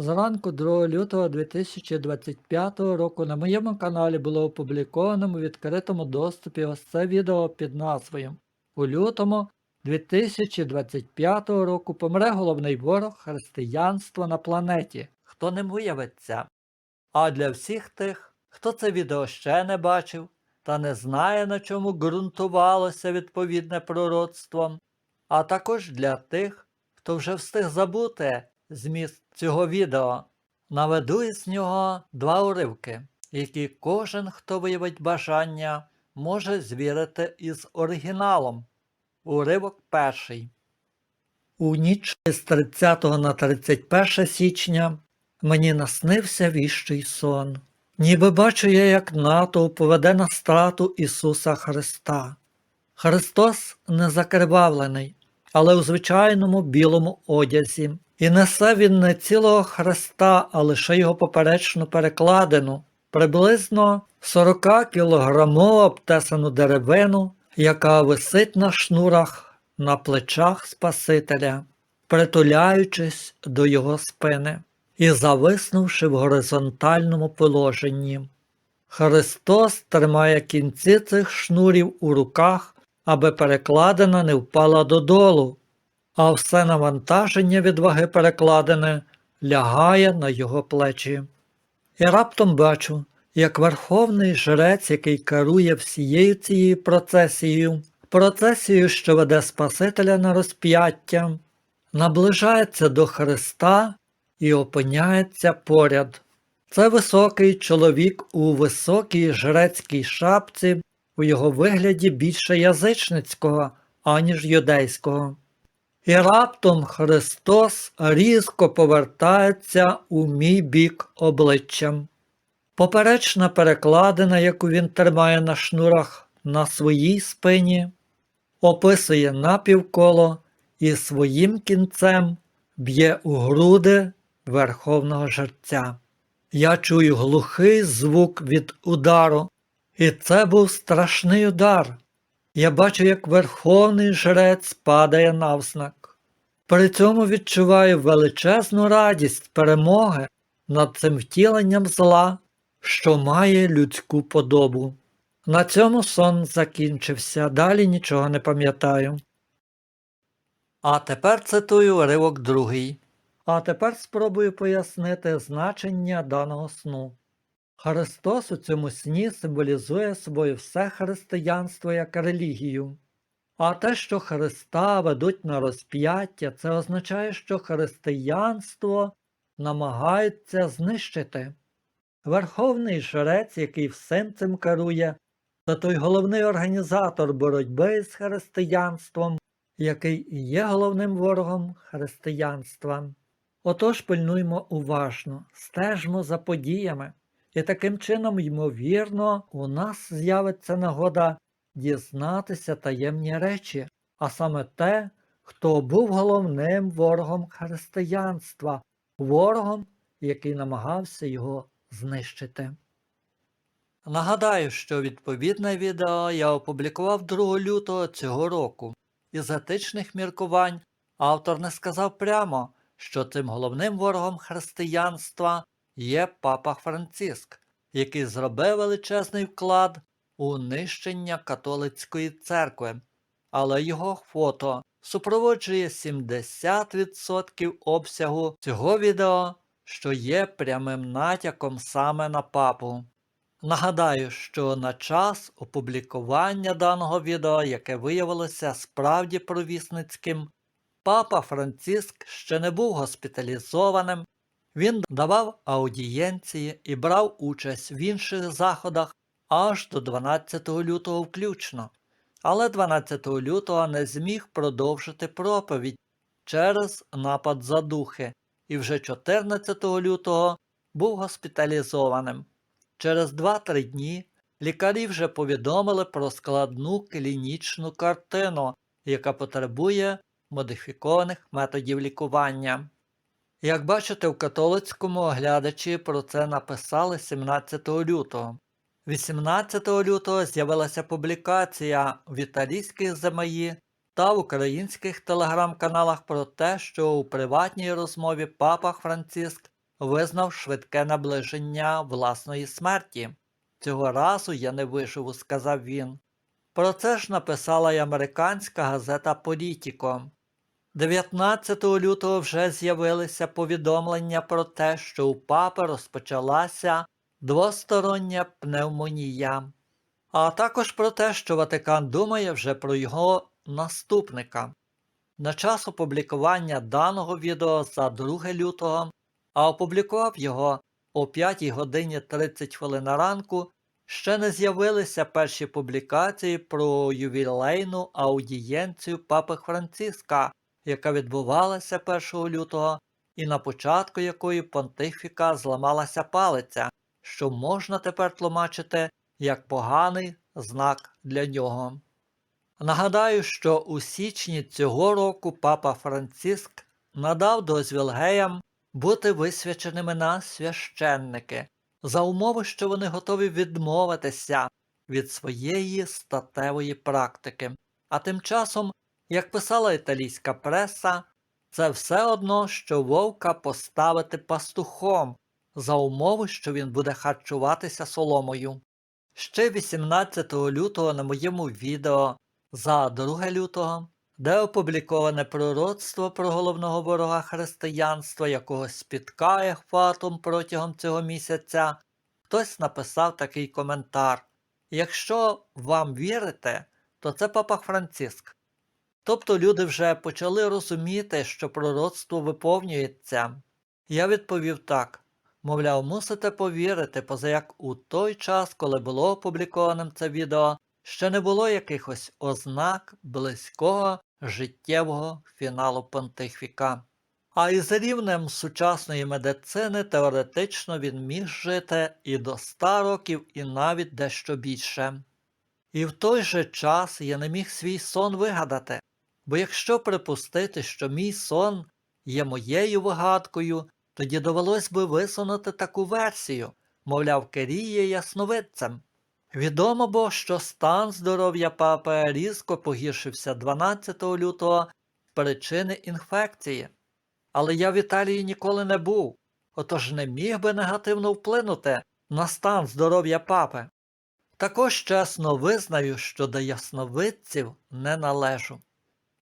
Зранку 2 лютого 2025 року на моєму каналі було опубліковано у відкритому доступі ось це відео під назвою У лютому 2025 року помре головний ворог християнства на планеті. Хто ним виявиться? А для всіх тих, хто це відео ще не бачив та не знає, на чому ґрунтувалося відповідне пророцтво, а також для тих, хто вже встиг забути зміст цього відео, наведу із нього два уривки, які кожен, хто виявить бажання, може звірити із оригіналом. Уривок перший. У ніч з 30 на 31 січня мені наснився віщий сон. Ніби бачу я, як натовп поведе на страту Ісуса Христа. Христос не закривавлений, але у звичайному білому одязі. І несе він не цілого Христа, а лише його поперечну перекладину, приблизно 40 кілограмову обтесану деревину, яка висить на шнурах на плечах Спасителя, притуляючись до його спини і зависнувши в горизонтальному положенні. Христос тримає кінці цих шнурів у руках, аби перекладина не впала додолу, а все навантаження від ваги перекладини лягає на його плечі. І раптом бачу, як верховний жрець, який керує всією цією процесією, процесією, що веде Спасителя на розп'яття, наближається до Христа і опиняється поряд. Це високий чоловік у високій жрецькій шапці, у його вигляді більше язичницького, аніж юдейського. І раптом Христос різко повертається у мій бік обличчям. Поперечна перекладина, яку він тримає на шнурах на своїй спині, описує напівколо і своїм кінцем б'є у груди верховного жерця. Я чую глухий звук від удару, і це був страшний удар. Я бачу, як верховний жрець падає навзнак. При цьому відчуваю величезну радість перемоги над цим втіленням зла, що має людську подобу. На цьому сон закінчився, далі нічого не пам'ятаю. А тепер цитую уривок другий. А тепер спробую пояснити значення даного сну. Христос у цьому сні символізує собою все християнство як релігію. А те, що Христа ведуть на розп'яття, це означає, що християнство намагаються знищити. Верховний жрець, який всім цим керує, це той головний організатор боротьби з християнством, який і є головним ворогом християнства. Отож пильнуймо уважно, стежмо за подіями, і таким чином, ймовірно, у нас з'явиться нагода дізнатися таємні речі, а саме те, хто був головним ворогом християнства, ворогом, який намагався його знищити. Нагадаю, що відповідне відео я опублікував 2 лютого цього року. Із етичних міркувань автор не сказав прямо, що цим головним ворогом християнства є папа Франциск, який зробив величезний вклад у нищення католицької церкви, але його фото супроводжує 70% обсягу цього відео, що є прямим натяком саме на папу. Нагадаю, що на час опублікування даного відео, яке виявилося справді провісницьким, папа Франциск ще не був госпіталізованим, він давав аудієнції і брав участь в інших заходах аж до 12 лютого включно, але 12 лютого не зміг продовжити проповідь через напад задухи і вже 14 лютого був госпіталізованим. Через 2-3 дні лікарі вже повідомили про складну клінічну картину, яка потребує модифікованих методів лікування. Як бачите, в католицькому оглядачі про це написали 17 лютого. 18 лютого з'явилася публікація в італійських ЗМІ та в українських телеграм-каналах про те, що у приватній розмові папа Франциск визнав швидке наближення власної смерті. Цього разу я не виживу, сказав він. Про це ж написала й американська газета Політіко. 19 лютого вже з'явилися повідомлення про те, що у папи розпочалася двостороння пневмонія, а також про те, що Ватикан думає вже про його наступника. На час опублікування даного відео за 2 лютого, а опублікував його о 5 годині 30 хвилин ранку, ще не з'явилися перші публікації про ювілейну аудієнцію Папи Франциска, яка відбувалася 1 лютого, і на початку якої понтифіка зламалася палиця, що можна тепер тлумачити як поганий знак для нього. Нагадаю, що у січні цього року папа Франциск надав дозвіл геям бути висвяченими на священники за умови, що вони готові відмовитися від своєї статевої практики. А тим часом, як писала італійська преса, це все одно, що вовка поставити пастухом за умови, що він буде харчуватися соломою. Ще 18 лютого на моєму відео за 2 лютого, де опубліковане пророцтво про головного ворога християнства, якого спіткає фатум протягом цього місяця, хтось написав такий коментар. Якщо вам вірите, то це папа Франциск. Тобто люди вже почали розуміти, що пророцтво виповнюється. Я відповів так. Мовляв, мусите повірити, позаяк у той час, коли було опублікованим це відео, ще не було якихось ознак близького життєвого фіналу понтифіка. А із рівнем сучасної медицини теоретично він міг жити і до 100 років, і навіть дещо більше. І в той же час я не міг свій сон вигадати, бо якщо припустити, що мій сон є моєю вигадкою, тоді довелось би висунути таку версію, мовляв, Керія ясновидцем. Відомо бо, що стан здоров'я папи різко погіршився 12 лютого з причини інфекції. Але я в Італії ніколи не був, отож не міг би негативно вплинути на стан здоров'я папи. Також чесно визнаю, що до ясновидців не належу.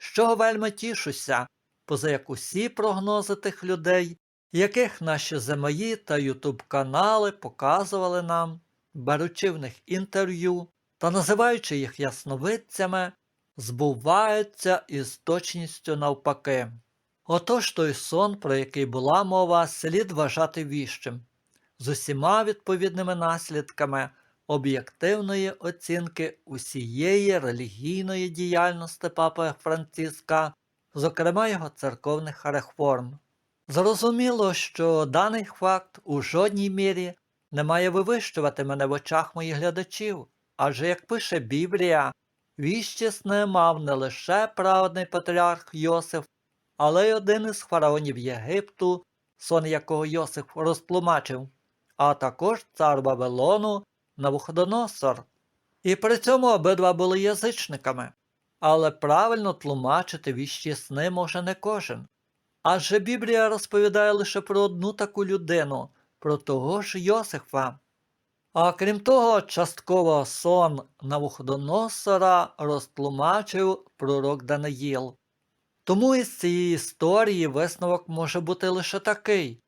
Чого вельми тішуся, поза як усі прогнози тих людей, яких наші ЗМІ та Ютуб канали показували нам, беручи в них інтерв'ю та називаючи їх ясновидцями, збуваються із точністю навпаки. Отож той сон, про який була мова, слід вважати віщим, з усіма відповідними наслідками об'єктивної оцінки усієї релігійної діяльності Папи Франциска, зокрема його церковних реформ. Зрозуміло, що даний факт у жодній мірі не має вивищувати мене в очах моїх глядачів, адже, як пише Біблія, віщіс не мав не лише праведний патріарх Йосиф, але й один із фараонів Єгипту, сон якого Йосиф розтлумачив, а також цар Вавилону Навуходоносор. І при цьому обидва були язичниками, але правильно тлумачити віщі сни може не кожен. Адже Біблія розповідає лише про одну таку людину, про того ж Йосифа. А крім того, частково сон Навуходоносора розтлумачив пророк Даниїл. Тому із цієї історії висновок може бути лише такий.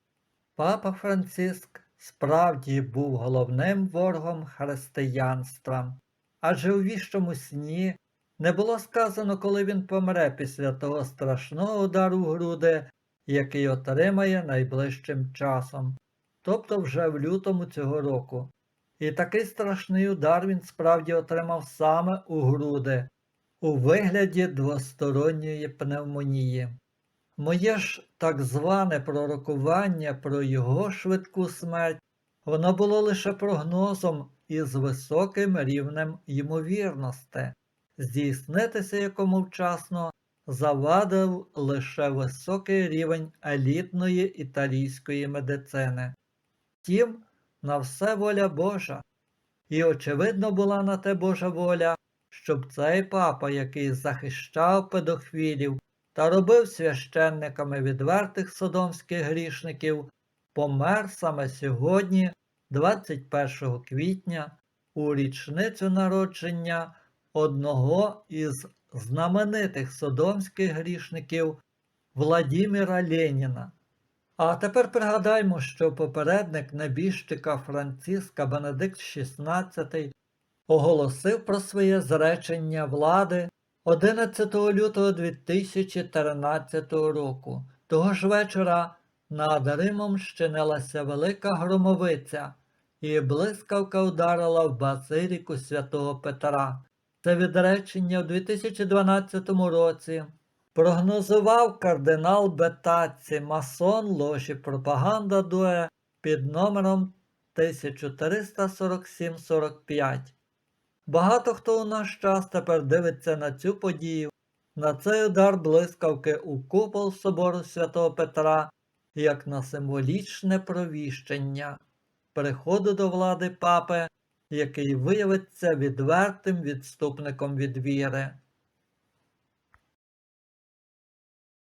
Папа Франциск справді був головним ворогом християнства, адже у віщому сні не було сказано, коли він помре після того страшного удару в груди, який отримає найближчим часом, тобто вже в лютому цього року. І такий страшний удар він справді отримав саме у груди, у вигляді двосторонньої пневмонії. Моє ж так зване пророкування про його швидку смерть, воно було лише прогнозом із високим рівнем ймовірності, здійснитися якому вчасно завадив лише високий рівень елітної італійської медицини. Втім, на все воля Божа. І, очевидно, була на те Божа воля, щоб цей папа, який захищав педохвілів та робив священниками відвертих содомських грішників, помер саме сьогодні, 21 квітня, у річницю народження одного із знаменитих содомських грішників Владіміра Леніна. А тепер пригадаймо, що попередник небіжчика Франциска Бенедикт XVI оголосив про своє зречення влади 11 лютого 2013 року. Того ж вечора над Римом щинилася велика громовиця, і блискавка ударила в базиліку святого Петра. Це відречення в 2012 році прогнозував кардинал Бетаці, масон ложі пропаганда дуе під номером 1447-45. Багато хто у наш час тепер дивиться на цю подію, на цей удар блискавки у купол собору святого Петра, як на символічне провіщення приходу до влади папи, який виявиться відвертим відступником від віри.